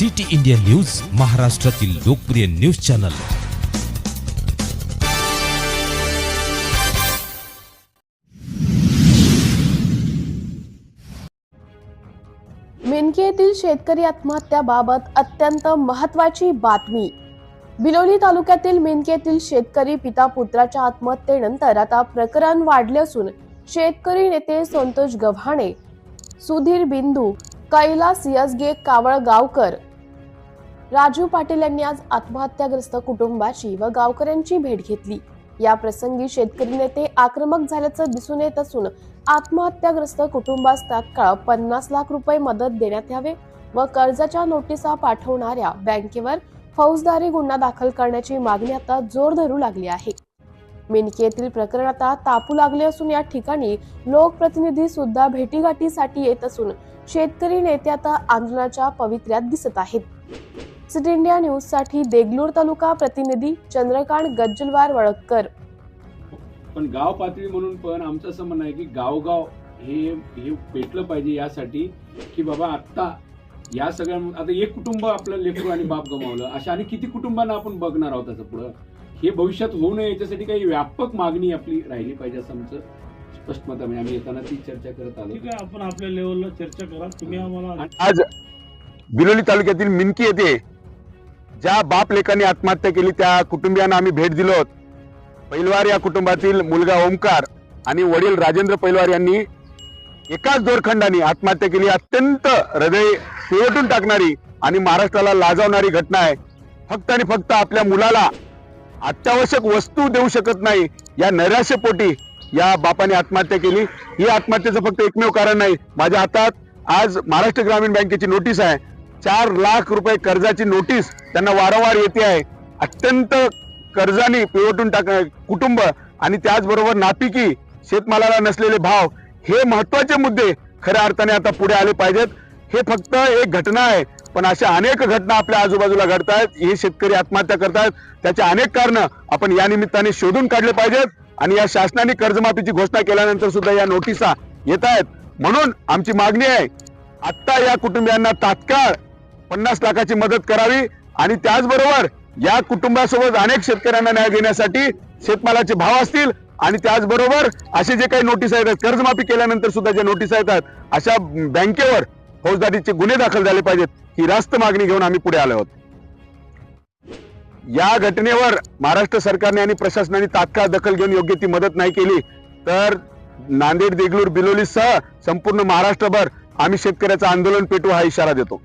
City India news महाराष्ट्रातील लोकप्रिय news channel. मिनके येथील शेतकरी आत्महत्याबाबत अत्यंत महत्वाची बातमी. बिलोली तालुक्यातील मिनके येथील शेतकरी पिता पुत्राच्या आत्महत्येनंतर आता प्रकरण वाढले असून शेतकरी नेते संतोष गव्हाणे सुधीर बिंदू कैलास यसगे कावळगावकर राजू पाटील यांनी आज आत्महत्याग्रस्त कुटुंबाची व गावकऱ्यांची भेट घेतली. या प्रसंगी शेतकरी नेते आक्रमक झाल्याचं दिसून येत असून आत्महत्याग्रस्त कुटुंबास तात्काळ पन्नास लाख रुपये मदत देण्यात यावे व कर्जाच्या नोटिसा पाठवणाऱ्या बँकेवर फौजदारी गुन्हा दाखल करण्याची मागणी आता जोर धरू लागली आहे. मिनकी येथील प्रकरण आता तापू लागले असून या ठिकाणी लोकप्रतिनिधी सुद्धा भेटीगाठीसाठी येत असून शेतकरी नेते आता आंदोलनाच्या पवित्र्यात दिसत आहेत. सिटी इंडिया न्यूजसाठी देगलूर तालुका प्रतिनिधी चंद्रकांत गज्जलवार वळककर. पण गाव पातळी म्हणून पण आमचं असं म्हणणं आहे की गावगाव हे हे पेटलं पाहिजे यासाठी की बाबा आत्ता या सगळ्या आता एक कुटुंब आपलं लेकरू आणि बाप गमावलं. अशा आणि किती कुटुंबांना आपण बघणार आहोत त्याचं पुढं? हे भविष्यात होऊ नये याच्यासाठी काही व्यापक मागणी आपली राहिली पाहिजे असं आमचं स्पष्ट मत आहे. म्हणजे आम्ही येताना ती चर्चा करत आलो. ठीक आहे आपण आपल्या लेवलला चर्चा करा. तुम्ही आम्हाला आज बिलोली तालुक्यातील मिनकी येथे ज्या बाप लेकांनी आत्महत्या केली त्या कुटुंबियांना आम्ही भेट दिलो आहोत पैलवार या कुटुंबातील मुलगा ओमकार आणि वडील राजेंद्र पैलवार यांनी एकाच दोरखंडाने आत्महत्या केली. अत्यंत हृदय पिवटून टाकणारी आणि महाराष्ट्राला लाजवणारी घटना आहे. फक्त आणि फक्त आपल्या मुलाला अत्यावश्यक वस्तू देऊ शकत नाही या नैराश्यपोटी या बापाने आत्महत्या केली. ही आत्महत्येचं फक्त एकमेव कारण नाही. माझ्या हातात आज महाराष्ट्र ग्रामीण बँकेची नोटीस आहे. चार लाख रुपये कर्जाची नोटीस त्यांना वारंवार येते आहे. अत्यंत कर्जाने पिवटून टाक कुटुंब आणि त्याचबरोबर नापिकी शेतमालाला नसलेले भाव हे महत्त्वाचे मुद्दे खऱ्या अर्थाने आता पुढे आले पाहिजेत. हे फक्त एक घटना आहे पण अशा अनेक घटना आपल्या आजूबाजूला घडतायत. हे शेतकरी आत्महत्या करतायत. त्याचे अनेक कारण आपण या निमित्ताने शोधून काढले पाहिजेत. आणि या शासनाने कर्जमाफीची घोषणा केल्यानंतर सुद्धा या नोटिसा येत आहेत म्हणून आमची मागणी आहे आत्ता या कुटुंबियांना तात्काळ पन्नास लाखाची मदत करावी आणि त्याचबरोबर या कुटुंबासोबत अनेक शेतकऱ्यांना न्याय देण्यासाठी शेतमालाचे भाव असतील आणि त्याचबरोबर असे जे काही नोटीस येतात कर्जमाफी केल्यानंतर सुद्धा जे नोटीस येतात अशा बँकेवर फौजदारीचे गुन्हे दाखल झाले पाहिजेत ही रास्त मागणी घेऊन आम्ही पुढे आलो आहोत. या घटनेवर महाराष्ट्र सरकारने आणि प्रशासनाने तात्काळ दखल घेऊन योग्य ती मदत नाही केली तर नांदेड देगलूर बिलोलीसह संपूर्ण महाराष्ट्रभर आम्ही शेतकऱ्याचं आंदोलन पेटू हा इशारा देतो.